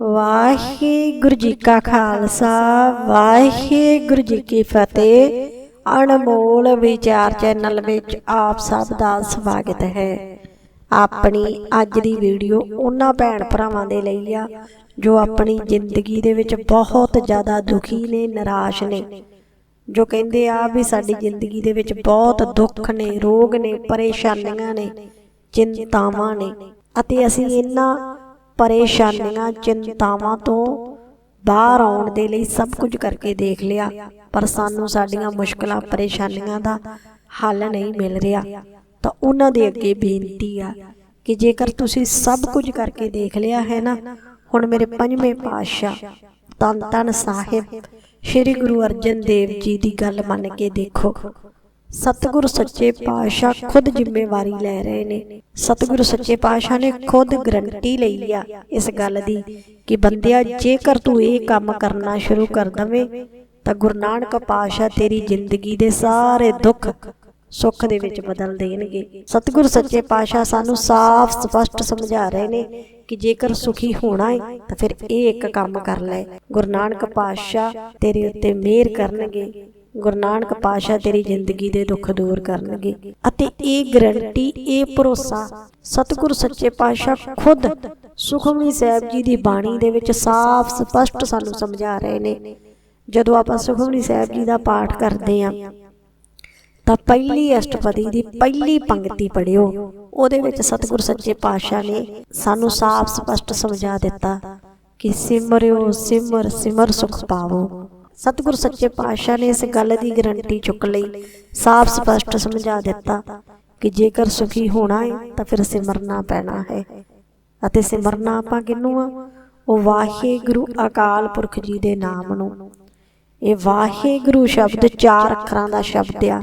ਵਾਹਿਗੁਰੂ ਜੀ ਕਾ ਖਾਲਸਾ, ਵਾਹਿਗੁਰੂ ਜੀ ਕੀ ਫਤਿਹ। ਅਨਮੋਲ ਵਿਚਾਰ ਚੈਨਲ ਵਿੱਚ ਆਪ ਸਭ ਦਾ ਸਵਾਗਤ ਹੈ। ਆਪਣੀ ਅੱਜ ਦੀ ਵੀਡੀਓ ਉਹਨਾਂ ਭੈਣ ਭਰਾਵਾਂ ਦੇ ਲਈ ਆ, ਜੋ ਆਪਣੀ ਜ਼ਿੰਦਗੀ ਦੇ ਵਿੱਚ ਬਹੁਤ ਜ਼ਿਆਦਾ ਦੁਖੀ ਨੇ, ਨਿਰਾਸ਼ ਨੇ। ਜੋ ਕਹਿੰਦੇ ਆ ਵੀ ਸਾਡੀ ਜ਼ਿੰਦਗੀ ਦੇ ਵਿੱਚ ਬਹੁਤ ਦੁੱਖ ਨੇ, ਰੋਗ ਨੇ, ਪਰੇਸ਼ਾਨੀਆਂ ਨੇ, ਚਿੰਤਾਵਾਂ ਨੇ। ਅਤੇ ਅਸੀਂ ਇਹਨਾਂ ਪਰੇਸ਼ਾਨੀਆਂ, ਚਿੰਤਾਵਾਂ ਤੋਂ ਬਾਹਰ ਆਉਣ ਦੇ ਲਈ ਸਭ ਕੁਝ ਕਰਕੇ ਦੇਖ ਲਿਆ, ਪਰ ਸਾਨੂੰ ਸਾਡੀਆਂ ਮੁਸ਼ਕਲਾਂ, ਪਰੇਸ਼ਾਨੀਆਂ ਦਾ ਹੱਲ ਨਹੀਂ ਮਿਲ ਰਿਹਾ। ਤਾਂ ਉਹਨਾਂ ਦੇ ਅੱਗੇ ਬੇਨਤੀ ਆ ਕਿ ਜੇਕਰ ਤੁਸੀਂ ਸਭ ਕੁਝ ਕਰਕੇ ਦੇਖ ਲਿਆ ਹੈ ਨਾ, ਹੁਣ ਮੇਰੇ ਪੰਜਵੇਂ ਪਾਤਸ਼ਾਹ ਤਨ ਤਨ ਸਾਹਿਬ, ਸ੍ਰੀ ਗੁਰੂ ਅਰਜਨ ਦੇਵ ਜੀ ਦੀ ਗੱਲ ਮੰਨ ਕੇ ਦੇਖੋ। ਸਤਿਗੁਰ ਸੱਚੇ ਪਾਤਸ਼ਾਹ ਖੁਦ ਜ਼ਿੰਮੇਵਾਰੀ ਲੈ ਰਹੇ ਨੇ। ਸਤਿਗੁਰ ਸੱਚੇ ਪਾਤਸ਼ਾਹ ਨੇ ਖੁਦ ਗਰੰਟੀ ਲਈ ਆ ਇਸ ਗੱਲ ਦੀ ਕਿ ਬੰਦਿਆ, ਜੇਕਰ ਤੂੰ ਇਹ ਕੰਮ ਕਰਨਾ ਸ਼ੁਰੂ ਕਰ ਦਵੇਂ, ਤਾਂ ਗੁਰੂ ਨਾਨਕ ਪਾਤਸ਼ਾਹ ਤੇਰੀ ਜ਼ਿੰਦਗੀ ਦੇ ਸਾਰੇ ਦੁੱਖ ਸੁੱਖ ਦੇ ਵਿੱਚ ਬਦਲ ਦੇਣਗੇ। ਸਤਿਗੁਰ ਸੱਚੇ ਪਾਤਸ਼ਾਹ ਸਾਨੂੰ ਸਾਫ਼, ਸਪਸ਼ਟ ਸਮਝਾ ਰਹੇ ਨੇ ਕਿ ਜੇਕਰ ਸੁਖੀ ਹੋਣਾ ਹੈ ਤਾਂ ਫਿਰ ਇਹ ਇੱਕ ਕੰਮ ਕਰ ਲੈ। ਗੁਰੂ ਨਾਨਕ ਪਾਤਸ਼ਾਹ ਤੇਰੇ ਉੱਤੇ ਮਿਹਰ ਕਰਨਗੇ। ਗੁਰੂ ਨਾਨਕ ਪਾਤਸ਼ਾਹ ਤੇਰੀ ਜ਼ਿੰਦਗੀ ਦੇ ਦੁੱਖ ਦੂਰ ਕਰਨਗੇ। ਅਤੇ ਇਹ ਗਰੰਟੀ ਇਹ ਭਰੋਸਾ ਸਤਿਗੁਰ ਸੱਚੇ ਪਾਤਸ਼ਾਹ ਖੁਦ ਸੁਖਮਨੀ ਸਾਹਿਬ ਜੀ ਦੀ ਬਾਣੀ ਦੇ ਵਿੱਚ ਸਾਫ਼, ਸਪਸ਼ਟ ਸਾਨੂੰ ਸਮਝਾ ਰਹੇ ਨੇ। ਜਦੋਂ ਆਪਾਂ ਸੁਖਮਨੀ ਸਾਹਿਬ ਜੀ ਦਾ ਪਾਠ ਕਰਦੇ ਆਂ ਤਾਂ ਪਹਿਲੀ ਅਸ਼ਟਪਦੀ ਦੀ ਪਹਿਲੀ ਪੰਕਤੀ ਪੜਿਓ ਉਹਦੇ ਵਿੱਚ ਸਤਿਗੁਰ ਸੱਚੇ ਪਾਤਸ਼ਾਹ ਨੇ ਸਾਨੂੰ ਸਾਫ਼ ਸਪਸ਼ਟ ਸਮਝਾ ਦਿੱਤਾ ਕਿ ਸਿਮਰਿਓ, ਸਿਮਰ ਸਿਮਰ ਸੁਖ ਪਾਵੋ। ਸਤਿਗੁਰ ਸੱਚੇ ਪਾਤਸ਼ਾਹ ਨੇ ਇਸ ਗੱਲ ਦੀ ਗਰੰਟੀ ਚੁੱਕ ਲਈ, ਸਾਫ਼ ਸਪਸ਼ਟ ਸਮਝਾ ਦਿੱਤਾ ਕਿ ਜੇਕਰ ਸੁਖੀ ਹੋਣਾ ਹੈ ਤਾਂ ਫਿਰ ਸਿਮਰਨਾ ਪੈਣਾ ਹੈ। ਅਤੇ ਸਿਮਰਨਾ ਆਪਾਂ ਕਿਹਨੂੰ ਆ? ਉਹ ਵਾਹਿਗੁਰੂ ਅਕਾਲ ਪੁਰਖ ਜੀ ਦੇ ਨਾਮ ਨੂੰ। ਇਹ ਵਾਹਿਗੁਰੂ ਸ਼ਬਦ ਚਾਰ ਅੱਖਰਾਂ ਦਾ ਸ਼ਬਦ ਆ।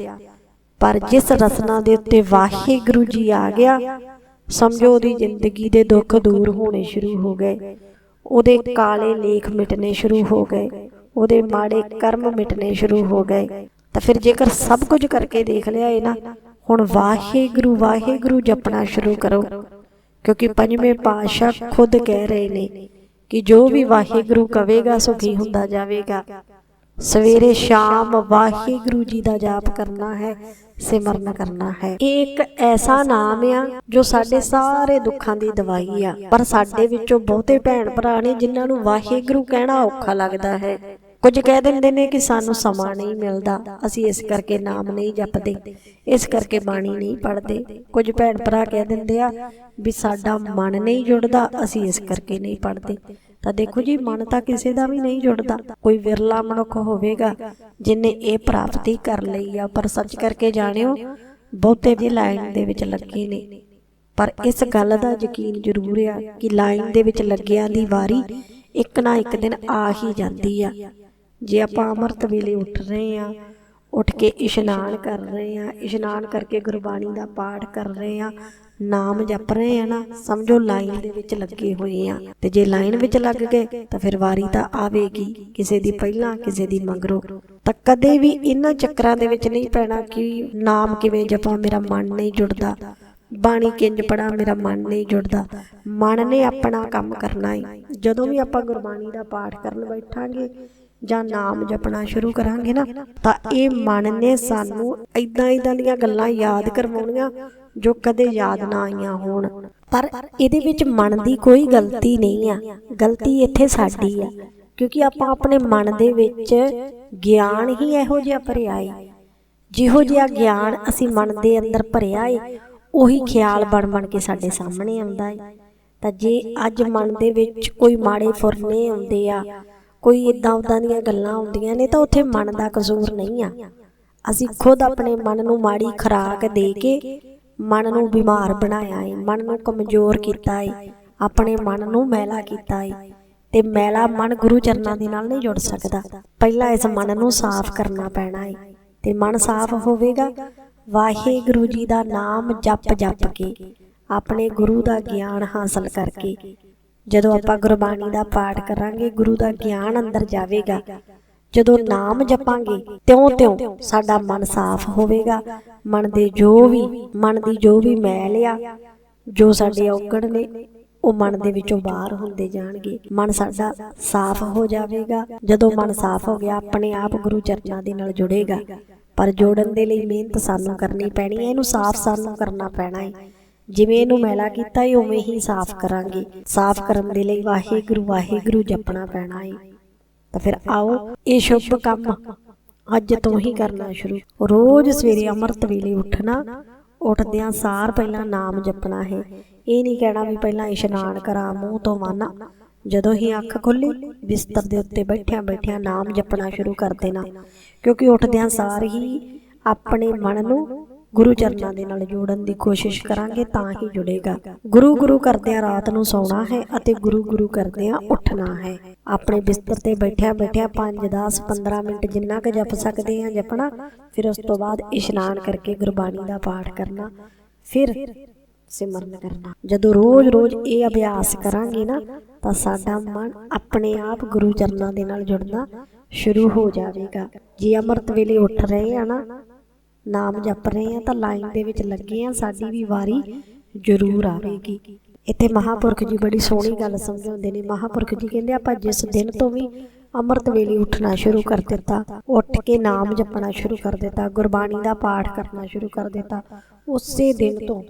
ਪਰ ਜਿਸ ਰਸਨਾ ਦੇ ਉੱਤੇ ਵਾਹਿਗੁਰੂ ਜੀ ਆ ਗਿਆ, ਸਮਝੋ ਉਹਦੀ ਜ਼ਿੰਦਗੀ ਦੇ ਦੁੱਖ ਦੂਰ ਹੋਣੇ ਸ਼ੁਰੂ ਹੋ ਗਏ। ਉਹਦੇ ਕਾਲੇ ਲੇਖ ਮਿਟਨੇ ਸ਼ੁਰੂ ਹੋ ਗਏ, ਉਹਦੇ ਮਾੜੇ ਕਰਮ ਮਿਟਨੇ ਸ਼ੁਰੂ ਹੋ ਗਏ। ਤਾਂ ਫਿਰ ਜੇਕਰ ਸਭ ਕੁਝ ਕਰਕੇ ਦੇਖ ਲਿਆ ਇਹ ਨਾ, ਹੁਣ ਵਾਹਿਗੁਰੂ ਵਾਹਿਗੁਰੂ ਜਪਣਾ ਸ਼ੁਰੂ ਕਰੋ। ਕਿਉਂਕਿ ਪੰਜਵੇਂ ਪਾਤਸ਼ਾਹ ਖੁਦ ਕਹਿ ਰਹੇ ਨੇ ਕਿ ਜੋ ਵੀ ਵਾਹਿਗੁਰੂ ਕਵੇਗਾ ਸੁਖੀ ਹੁੰਦਾ ਜਾਵੇਗਾ। ਸਵੇਰੇ ਸ਼ਾਮ ਵਾਹਿਗੁਰੂ ਜੀ ਦਾ ਜਾਪ ਕਰਨਾ ਹੈ, ਸਿਮਰਨ ਕਰਨਾ ਹੈ। ਇਹ ਇੱਕ ਐਸਾ ਨਾਮ ਆ ਜੋ ਸਾਡੇ ਸਾਰੇ ਦੁੱਖਾਂ ਦੀ ਦਵਾਈ ਆ। ਪਰ ਸਾਡੇ ਵਿੱਚੋਂ ਬਹੁਤੇ ਭੈਣ ਭਰਾ ਨੇ ਜਿਨ੍ਹਾਂ ਨੂੰ ਵਾਹਿਗੁਰੂ ਕਹਿਣਾ ਔਖਾ ਲੱਗਦਾ ਹੈ। ਕੁਝ ਕਹਿ ਦਿੰਦੇ ਨੇ ਕਿ ਸਾਨੂੰ ਸਮਾਂ ਨਹੀਂ ਮਿਲਦਾ। ਅਸੀਂ ਇਸ ਕਰਕੇ ਨਾਮ ਨਹੀਂ ਜਪਦੇ। ਇਸ ਕਰਕੇ ਬਾਣੀ ਨਹੀਂ ਪੜ੍ਹਦੇ। ਕੁਝ ਭੈਣ ਭਰਾ ਕਹਿ ਦਿੰਦੇ ਆ ਵੀ ਸਾਡਾ ਮਨ ਨਹੀਂ ਜੁੜਦਾ, ਅਸੀਂ ਇਸ ਕਰਕੇ ਨਹੀਂ ਪੜ੍ਹਦੇ। ਤਾਂ ਦੇਖੋ ਜੀ, ਮਨ ਤਾਂ ਕਿਸੇ ਦਾ ਵੀ ਨਹੀਂ ਜੁੜਦਾ। ਕੋਈ ਵਿਰਲਾ ਮਨੁੱਖ ਹੋਵੇਗਾ, ਜਿਨੇ ਇਹ ਪ੍ਰਾਪਤੀ ਕਰ ਲਈ ਆ। ਪਰ ਸੱਚ ਕਰਕੇ ਜਾਣਿਓ, ਬਹੁਤੇ ਵੀ ਲਾਈਨ ਦੇ ਵਿੱਚ ਲੱਗੇ ਨੇ। ਪਰ ਇਸ ਗੱਲ ਦਾ ਯਕੀਨ ਜ਼ਰੂਰ ਆ ਕਿ ਲਾਈਨ ਦੇ ਵਿੱਚ ਲੱਗਿਆਂ ਦੀ ਵਾਰੀ ਇੱਕ ਨਾ ਇੱਕ ਦਿਨ ਆ ਹੀ ਜਾਂਦੀ ਆ। ਜੇ ਆਪਾਂ ਅੰਮ੍ਰਿਤ ਵੇਲੇ ਉੱਠ ਰਹੇ ਆ ਉੱਠ ਕੇ ਇਸ਼ਨਾਨ ਕਰ ਰਹੇ ਆ ਇਸ਼ਨਾਨ ਕਰਕੇ ਗੁਰਬਾਣੀ ਦਾ ਪਾਠ ਕਰ ਰਹੇ ਆ ਨਾਮ ਜਪ ਰਹੇ ਆ ਨਾ, ਸਮਝੋ ਲਾਈਨ ਦੇ ਵਿੱਚ ਲੱਗੇ ਹੋਏ ਆ ਤੇ ਜੇ ਲਾਈਨ ਵਿੱਚ ਲੱਗ ਗਏ ਤਾਂ ਫਿਰ ਵਾਰੀ ਤਾਂ ਆਵੇਗੀ, ਕਿਸੇ ਦੀ ਪਹਿਲਾਂ, ਕਿਸੇ ਦੀ ਮੰਗਰੋ। ਤਾਂ ਕਦੇ ਵੀ ਇਹਨਾਂ ਚੱਕਰਾਂ ਦੇ ਵਿੱਚ ਨਹੀਂ ਪੈਣਾ ਕਿ ਨਾਮ ਕਿਵੇਂ ਜਪਾਂ, ਮੇਰਾ ਮਨ ਨਹੀਂ ਜੁੜਦਾ। ਬਾਣੀ ਕਿੰਜ ਪੜਾ, ਮੇਰਾ ਮਨ ਨਹੀਂ ਜੁੜਦਾ। ਮਨ ਨੇ ਆਪਣਾ ਕੰਮ ਕਰਨਾ ਹੈ ਜਦੋਂ ਵੀ ਆਪਾਂ ਗੁਰਬਾਣੀ ਦਾ ਪਾਠ ਕਰਨ ਬੈਠਾਂਗੇ ਜਾਂ ਨਾਮ ਜਪਣਾ ਸ਼ੁਰੂ ਕਰਾਂਗੇ ਨਾ ਤਾਂ ਇਹ ਮਨ ਨੇ ਸਾਨੂੰ ਇਦਾਂ ਇਦਾਂ ਦੀਆਂ ਗੱਲਾਂ ਯਾਦ ਕਰਵਾਉਣੀਆਂ ਜੋ ਕਦੇ ਯਾਦ ਨਾ ਆਈਆਂ ਹੋਣ। ਪਰ ਇਹਦੇ ਵਿੱਚ ਮਨ ਦੀ ਕੋਈ ਗਲਤੀ ਨਹੀਂ ਆ। ਗਲਤੀ ਇੱਥੇ ਸਾਡੀ ਆ। ਕਿਉਂਕਿ ਆਪਾਂ ਆਪਣੇ ਮਨ ਦੇ ਵਿੱਚ ਗਿਆਨ ਹੀ ਇਹੋ ਜਿਹਾ ਭਰਿਆ ਏ। ਜਿਹੋ ਜਿਹਾ ਗਿਆਨ ਅਸੀਂ ਮਨ ਦੇ ਅੰਦਰ ਭਰਿਆ ਏ ਉਹੀ ਖਿਆਲ ਬਣ ਬਣ ਕੇ ਸਾਡੇ ਸਾਹਮਣੇ ਆਉਂਦਾ ਏ। ਤਾਂ ਜੇ ਅੱਜ ਮਨ ਦੇ ਵਿੱਚ ਕੋਈ ਮਾੜੇ ਫੁਰਨੇ ਆਉਂਦੇ ਆ ਕੋਈ ਇਦਾਂ ਉਦਾਂ ਦੀਆਂ ਗੱਲਾਂ ਆਉਂਦੀਆਂ ਨੇ ਤਾਂ ਉੱਥੇ ਮਨ ਦਾ ਕਸੂਰ ਨਹੀਂ ਆ। ਅਸੀਂ ਖੁਦ ਆਪਣੇ ਮਨ ਨੂੰ ਮਾੜੀ ਖਰਾਕ ਦੇ ਕੇ ਮਨ ਨੂੰ ਬਿਮਾਰ ਬਣਾਇਆ ਏ, ਮਨ ਨੂੰ ਕਮਜ਼ੋਰ ਕੀਤਾ ਏ, ਆਪਣੇ ਮਨ ਨੂੰ ਮੈਲਾ ਕੀਤਾ ਏ, ਤੇ ਮੈਲਾ ਮਨ ਗੁਰੂ ਚਰਨਾਂ ਦੇ ਨਾਲ ਨਹੀਂ ਜੁੜ ਸਕਦਾ। ਪਹਿਲਾਂ ਇਸ ਮਨ ਨੂੰ ਸਾਫ਼ ਕਰਨਾ ਪੈਣਾ ਏ, ਤੇ ਮਨ ਸਾਫ਼ ਹੋਵੇਗਾ। ਵਾਹਿਗੁਰੂ ਜੀ ਦਾ ਨਾਮ ਜਪ ਜਪ ਕੇ, ਆਪਣੇ ਗੁਰੂ ਦਾ ਗਿਆਨ ਹਾਸਲ ਕਰਕੇ ਜਦੋਂ ਆਪਾਂ ਗੁਰਬਾਣੀ ਦਾ ਪਾਠ ਕਰਾਂਗੇ, ਗੁਰੂ ਦਾ ਗਿਆਨ ਅੰਦਰ ਜਾਵੇਗਾ। ਜਦੋਂ ਨਾਮ ਜਪਾਂਗੇ, ਤਿਉਂ-ਤਿਉਂ ਸਾਡਾ ਮਨ ਸਾਫ਼ ਹੋਵੇਗਾ। ਮਨ ਦੇ ਜੋ ਵੀ, ਮਨ ਦੀ ਜੋ ਵੀ ਮੈਲ ਆ, ਜੋ ਸਾਡੇ ਔਗਣ ਨੇ, ਉਹ ਮਨ ਦੇ ਵਿੱਚੋਂ ਬਾਹਰ ਹੁੰਦੇ ਜਾਣਗੇ। ਮਨ ਸਾਡਾ ਸਾਫ਼ ਹੋ ਜਾਵੇਗਾ। ਜਦੋਂ ਮਨ ਸਾਫ਼ ਹੋ ਗਿਆ, ਆਪਣੇ ਆਪ ਗੁਰੂ ਚਰਨਾਂ ਦੇ ਨਾਲ ਜੁੜੇਗਾ। ਪਰ ਜੋੜਨ ਦੇ ਲਈ ਮਿਹਨਤ ਸਾਨੂੰ ਕਰਨੀ ਪੈਣੀ ਹੈ, ਇਹਨੂੰ ਸਾਫ਼ ਸਾਨੂੰ ਕਰਨਾ ਪੈਣਾ ਹੈ। ਜਿਵੇਂ ਇਹਨੂੰ ਮੈਲਾ ਕੀਤਾ ਹੈ ਉਵੇਂ ਹੀ ਸਾਫ਼ ਕਰਾਂਗੇ। ਸਾਫ਼ ਕਰਨ ਦੇ ਲਈ ਵਾਹਿਗੁਰੂ ਵਾਹਿਗੁਰੂ ਜਪਣਾ ਪੈਣਾ ਹੈ ਤਾਂ ਫਿਰ ਆਓ ਇਹ ਸ਼ੁਭ ਕੰਮ ਅੱਜ ਤੋਂ ਹੀ ਕਰਨਾ ਸ਼ੁਰੂ। ਰੋਜ਼ ਸਵੇਰੇ ਅੰਮ੍ਰਿਤ ਵੇਲੇ ਉੱਠਣਾ ਉੱਠਦਿਆਂ ਸਾਰ ਪਹਿਲਾਂ ਨਾਮ ਜਪਣਾ ਹੈ। ਇਹ ਨਹੀਂ ਕਹਿਣਾ ਵੀ ਪਹਿਲਾਂ ਇਸ਼ਨਾਨ ਕਰਾਂ ਮੂੰਹ ਤੋਂ ਮਾਨਾ। ਜਦੋਂ ਹੀ ਅੱਖ ਖੁੱਲੀ ਬਿਸਤਰ ਦੇ ਉੱਤੇ ਬੈਠਿਆਂ ਬੈਠਿਆਂ ਨਾਮ ਜਪਣਾ ਸ਼ੁਰੂ ਕਰ ਦੇਣਾ। ਕਿਉਂਕਿ ਉੱਠਦਿਆਂ ਸਾਰ ਹੀ ਆਪਣੇ ਮਨ ਨੂੰ ਗੁਰੂ ਚਰਨਾਂ ਦੇ ਨਾਲ ਜੋੜਨ ਦੀ ਕੋਸ਼ਿਸ਼ ਕਰਾਂਗੇ ਤਾਂ ਹੀ ਜੁੜੇਗਾ। ਗੁਰੂ ਗੁਰੂ ਕਰਦਿਆਂ ਰਾਤ ਨੂੰ ਸੌਣਾ ਹੈ ਅਤੇ ਗੁਰੂ ਗੁਰੂ ਕਰਦਿਆਂ ਉੱਠਣਾ ਹੈ। ਆਪਣੇ ਬਿਸਤਰ ਤੇ ਬੈਠਿਆਂ ਬੈਠਿਆਂ 5 10 15 ਮਿੰਟ ਜਿੰਨਾ ਕੁ ਜਪ ਸਕਦੇ ਹਾਂ ਜਪਣਾ, ਫਿਰ ਉਸ ਤੋਂ ਬਾਅਦ ਇਸ਼ਨਾਨ ਕਰਕੇ ਗੁਰਬਾਣੀ ਦਾ ਪਾਠ ਕਰਨਾ, ਫਿਰ ਸਿਮਰਨ ਕਰਨਾ। ਜਦੋਂ ਰੋਜ਼-ਰੋਜ਼ ਇਹ ਅਭਿਆਸ ਕਰਾਂਗੇ ਨਾ, ਤਾਂ ਸਾਡਾ ਮਨ ਆਪਣੇ ਆਪ ਗੁਰੂ ਚਰਨਾਂ ਦੇ ਨਾਲ ਜੁੜਨਾ ਸ਼ੁਰੂ ਹੋ ਜਾਵੇਗਾ। ਜੇ ਅੰਮ੍ਰਿਤ ਵੇਲੇ ਉੱਠ ਰਹੇ ਆ ਨਾ ਨਾਮ ਜਪ ਰਹੇ ਆ ਤਾਂ ਲਾਈਨ ਦੇ ਵਿੱਚ ਲੱਗੇ ਆ ਸਾਡੀ ਵੀ ਵਾਰੀ ਜ਼ਰੂਰ ਆਵੇਗੀ। ਇੱਥੇ ਮਹਾਪੁਰਖ ਜੀ ਬੜੀ ਸੋਹਣੀ ਗੱਲ ਸਮਝਾਉਂਦੇ ਨੇ। ਮਹਾਪੁਰਖ ਜੀ ਕਹਿੰਦੇ ਆਪਾਂ ਜਿਸ ਦਿਨ ਤੋਂ ਵੀ ਅੰਮ੍ਰਿਤ ਵੇਲੇ ਉੱਠਣਾ ਸ਼ੁਰੂ ਕਰ ਦਿੱਤਾ ਉੱਠ ਕੇ ਨਾਮ ਜਪਣਾ ਸ਼ੁਰੂ ਕਰ ਦਿੱਤਾ ਗੁਰਬਾਣੀ ਦਾ ਪਾਠ ਕਰਨਾ ਸ਼ੁਰੂ ਕਰ ਦਿੱਤਾ। ਉਸੇ ਦਿਨ ਤੋਂ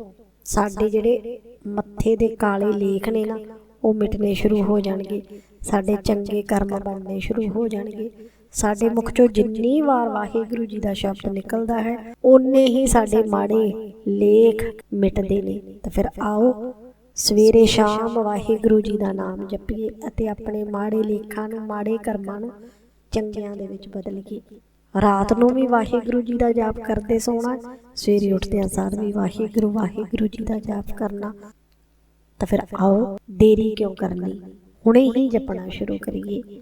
ਸਾਡੇ ਜਿਹੜੇ ਮੱਥੇ ਦੇ ਕਾਲੇ ਲੇਖ ਨੇ ਨਾ ਉਹ ਮਿਟਨੇ ਸ਼ੁਰੂ ਹੋ ਜਾਣਗੇ। ਸਾਡੇ ਚੰਗੇ ਕਰਮ ਬਣਨੇ ਸ਼ੁਰੂ ਹੋ ਜਾਣਗੇ। ਸਾਡੇ ਮੁਖ ਚੋਂ ਜਿੰਨੀ ਵਾਰ ਵਾਹਿਗੁਰੂ ਜੀ ਦਾ ਸ਼ਬਦ ਨਿਕਲਦਾ ਹੈ, ਓਨੇ ਹੀ ਸਾਡੇ ਮਾੜੇ ਲੇਖ ਮਿਟਦੇ ਨੇ। ਤਾਂ ਫਿਰ ਆਓ, ਸਵੇਰੇ ਸ਼ਾਮ ਵਾਹਿਗੁਰੂ ਜੀ ਦਾ ਨਾਮ ਜਪੀਏ ਅਤੇ ਆਪਣੇ ਮਾੜੇ ਲੇਖਾਂ ਨੂੰ, ਮਾੜੇ ਕਰਮਾਂ ਨੂੰ ਚੰਗਿਆਂ ਦੇ ਵਿੱਚ ਬਦਲੀਏ। ਰਾਤ ਨੂੰ ਵੀ ਵਾਹਿਗੁਰੂ ਜੀ ਦਾ ਜਾਪ ਕਰਦੇ ਸੋਣਾ, ਸਵੇਰੇ ਉੱਠਦਿਆਂ ਸਾਰ ਵੀ ਵਾਹਿਗੁਰੂ ਵਾਹਿਗੁਰੂ ਜੀ ਦਾ ਜਾਪ ਕਰਨਾ। ਤਾਂ ਫਿਰ ਆਓ, ਦੇਰੀ ਕਿਉਂ ਕਰਨੀ? ਹੁਣੇ ਹੀ ਜਪਣਾ ਸ਼ੁਰੂ ਕਰੀਏ।